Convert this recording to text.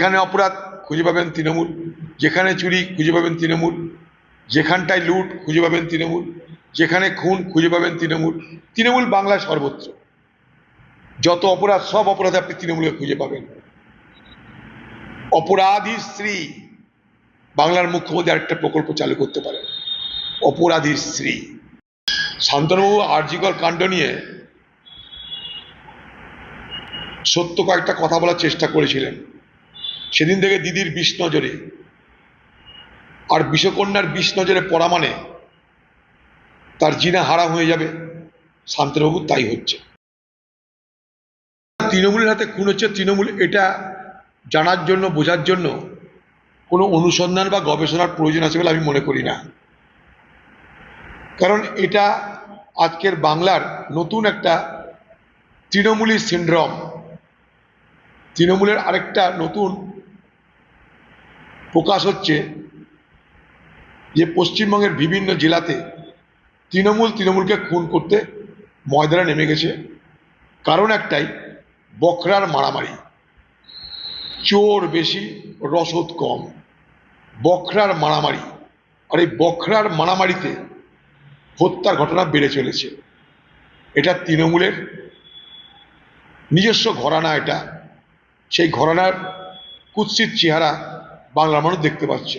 যেখানে অপরাধ, খুঁজে পাবেন তৃণমূল। যেখানে চুরি, খুঁজে পাবেন তৃণমূল। যেখানটায় লুট, খুঁজে পাবেন তৃণমূল। যেখানে খুন, খুঁজে পাবেন তৃণমূল। তৃণমূল বাংলায় সর্বত্র। যত অপরাধ, সব অপরাধ আপনি তৃণমূলে খুঁজে পাবেন। অপরাধী স্ত্রী বাংলার মুখ্যমন্ত্রী আরেকটা প্রকল্প চালু করতে পারেন। অপরাধীর স্ত্রী। শান্তনুবাবু আরজিকর কাণ্ড নিয়ে সত্য কয়েকটা কথা বলার চেষ্টা করেছিলেন। সেদিন থেকে দিদির বিষ নজরে আর বিষকন্যার বিষ নজরে পড়া মানে তার জিনা হারা হয়ে যাবে। শান্তবাবু তাই হচ্ছে। তৃণমূলের হাতে খুন হচ্ছে তৃণমূল, এটা জানার জন্য, বোঝার জন্য কোনো অনুসন্ধান বা গবেষণার প্রয়োজন আছে বলে আমি মনে করি না। কারণ এটা আজকের বাংলার নতুন একটা তৃণমূলী সিন্ড্রম। তৃণমূলের আরেকটা নতুন প্রকাশ হচ্ছে যে পশ্চিমবঙ্গের বিভিন্ন জেলাতে তৃণমূল তৃণমূলকে খুন করতে ময়দানে নেমে গেছে। কারণ একটাই বখরার মারামারি। চোর বেশি, রসদ কম। বখরার মারামারি। আর এই বখরার মারামারিতে হত্যার ঘটনা বেড়ে চলেছে। এটা তৃণমূলের নিজস্ব ঘরানা এটা। সেই ঘরানার কুৎসিত চেহারা বাংলার মানুষ দেখতে পাচ্ছে।